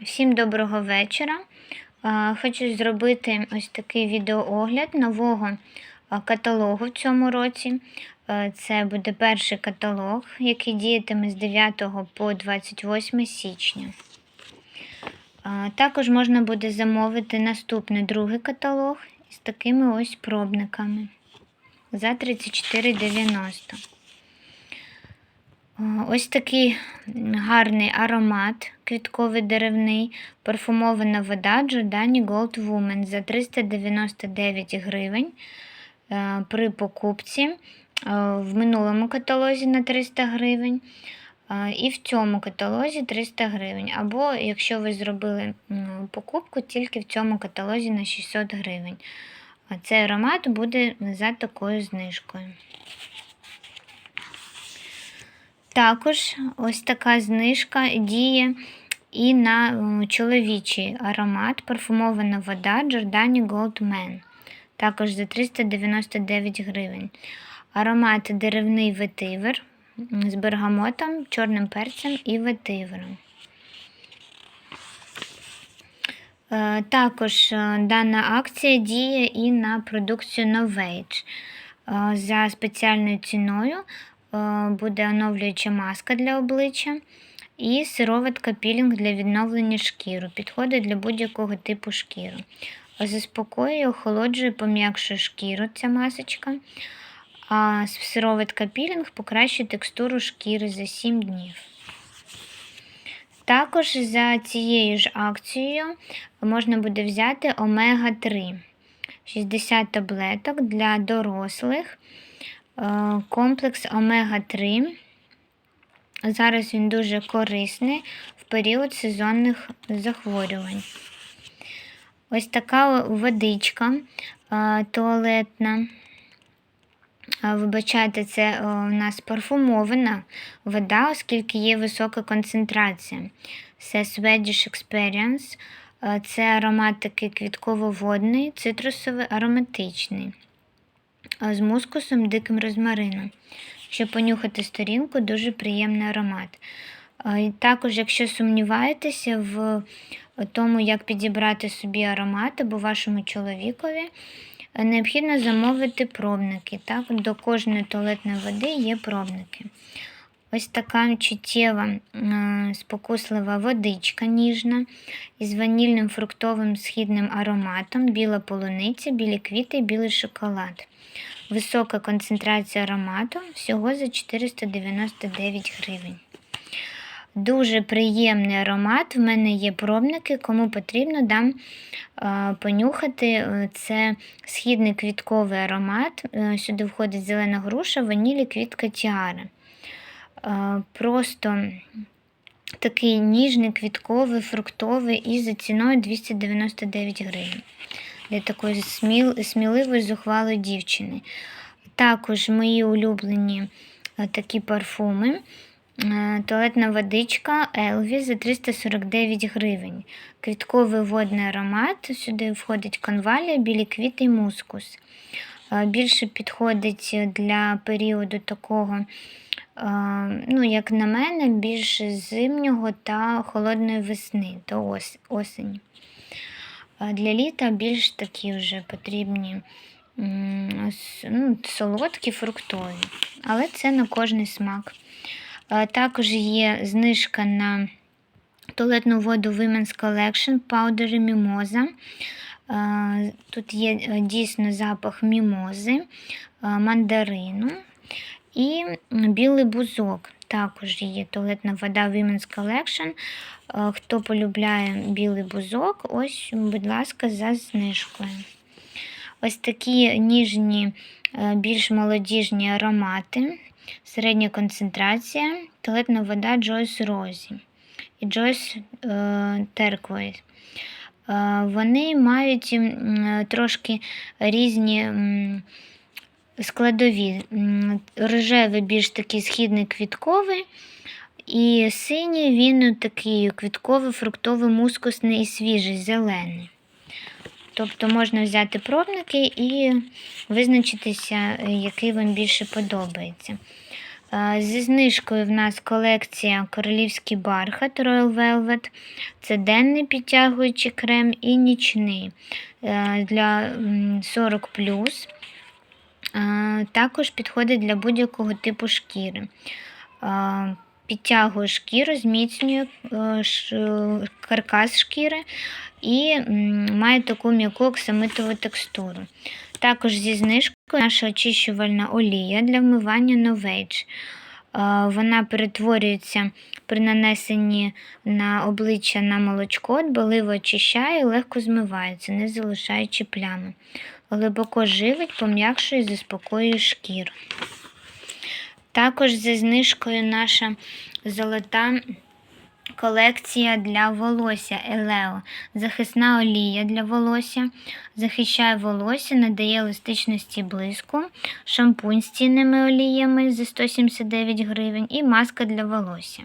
Всім доброго вечора. Хочу зробити ось такий відеоогляд нового каталогу в цьому році. Це буде перший каталог, який діятиме з 9 по 28 січня. Також можна буде замовити наступний другий каталог із такими ось пробниками за 34,90. Ось такий гарний аромат квітковий деревний, парфумована вода Giordani Gold Woman за 399 гривень е, при покупці е, в минулому каталозі на 300 гривень. е, І в цьому каталозі 300 гривень. Або якщо ви зробили покупку тільки в цьому каталозі на 600 гривень. Цей аромат буде за такою знижкою. Також ось така знижка діє і на чоловічий аромат парфумована вода Giordani Gold Man. Також за 399 гривень. Аромат деревний ветивер з бергамотом, чорним перцем і ветивером. Е, Також е, дана акція діє і на продукцію Novage. Е, За спеціальною ціною буде оновлююча маска для обличчя і сироватка пілінг для відновлення шкіру. Підходить для будь-якого типу шкіру. Заспокоює, охолоджує, пом'якшує шкіру ця масочка. А сироватка пілінг покращує текстуру шкіри за 7 днів. Також за цією ж акцією можна буде взяти омега-3. 60 таблеток для дорослих. Е, Комплекс омега-3. Зараз він дуже корисний в період сезонних захворювань. Ось така водичка е, туалетна. Е, Вибачайте, це у нас парфумована вода, оскільки є висока концентрація. Це Swedish Experience. Це аромат такий квітково-водний, цитрусовий, ароматичний. З мускусом, диким розмарином. Щоб понюхати сторінку, дуже приємний аромат. Також, якщо сумніваєтеся в тому, як підібрати собі аромат або вашому чоловікові, необхідно замовити пробники. Так? До кожної туалетної води є пробники. Ось така чуттєва, спокуслива водичка ніжна із ванільним фруктовим східним ароматом, біла полуниця, білі квіти білий шоколад. Висока концентрація аромату всього за 499 гривень. Дуже приємний аромат. В мене є пробники, кому потрібно, дам е, понюхати. Е, Це східний квітковий аромат. Е, Сюди входить зелена груша, ванілі, квітка тіара. Просто такий ніжний, квітковий, фруктовий і за ціною 299 гривень. Для такої сміл, сміливої, зухвалої дівчини. Також мої улюблені такі парфуми. Туалетна водичка Елві за 349 гривень. Квітковий водний аромат. Сюди входить конвалія, білі квіти і мускус. Більше підходить для періоду такого, ну, як на мене, більше зимнього та холодної весни ос- осені. Для літа більш такі вже потрібні ну, солодкі, фруктові. Але це на кожний смак. Також є знижка на туалетну воду Women's Collection Powder Mimosa. Тут є е, дійсно запах мімози, мандарину і білий бузок. Також є туалетна вода Women's Collection. Хто полюбляє білий бузок, ось, будь ласка, за знижкою. Ось такі ніжні, е, більш молодіжні аромати, середня концентрація, туалетна вода Joyce Rosy і Joyce е, Turquoise. Вони мають трошки різні складові. Рожевий більш такий східний квітковий, і синій він такий квітковий, фруктовий, мускусний і свіжий, зелений. Тобто можна взяти пробники і визначитися, який вам більше подобається. Зі знижкою в нас колекція Королівський бархат Royal Velvet. Це денний підтягуючий крем і нічний е, для 40 Е, Також підходить для будь-якого типу шкіри. Підтягує шкіру, зміцнює е, каркас шкіри і має таку м'яку оксамитову текстуру. Також зі знижкою наша очищувальна олія для вмивання. Е, Вона перетворюється при нанесенні на обличчя на молочко, дбаливо очищає і легко змивається, не залишаючи плями. Глибоко живить, пом'якшує заспокоює шкіру. Також зі знижкою наша золота колекція для волосся Елео. Захисна олія для волосся, захищає волосся, надає еластичності блиску, шампунь з цінними оліями за 179 гривень і маска для волосся.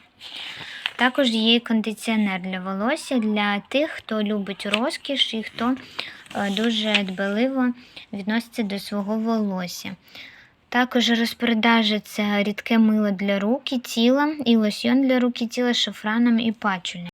Також є кондиціонер для волосся для тих, хто любить розкіш і хто е, дуже дбаливо відноситься до свого волосся. Також розпродажа це рідке мило для рук і тіла і лосьйон для рук і тіла з шафраном і пачулем.